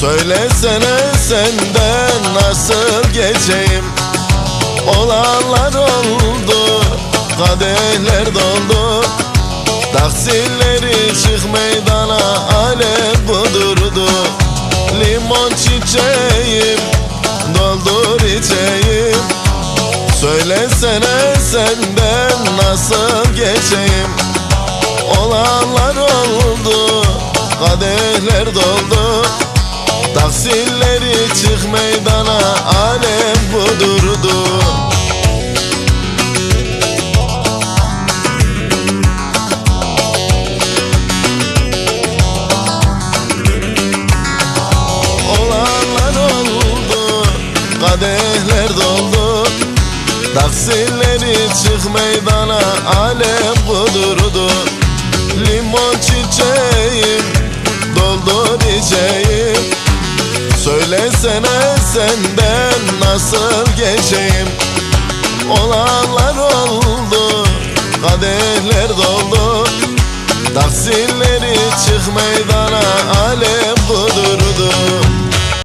Söylesene senden nasıl geçeyim? Olanlar oldu Kadehler doldu. Taksirleri çık meydana Alem budurdu. Limon çiçeğim Doldur içeyim. Söylesene senden nasıl geçeyim? Olanlar oldu Kadehler doldu. Taksirleri çık meydana Alem budurdu. Olanlar oldu Kadehler doldu. Taksirleri çık meydana Alem sene senden nasıl geçeyim? Olanlar oldu, kaderler doldu. Tahsilleri çık meydan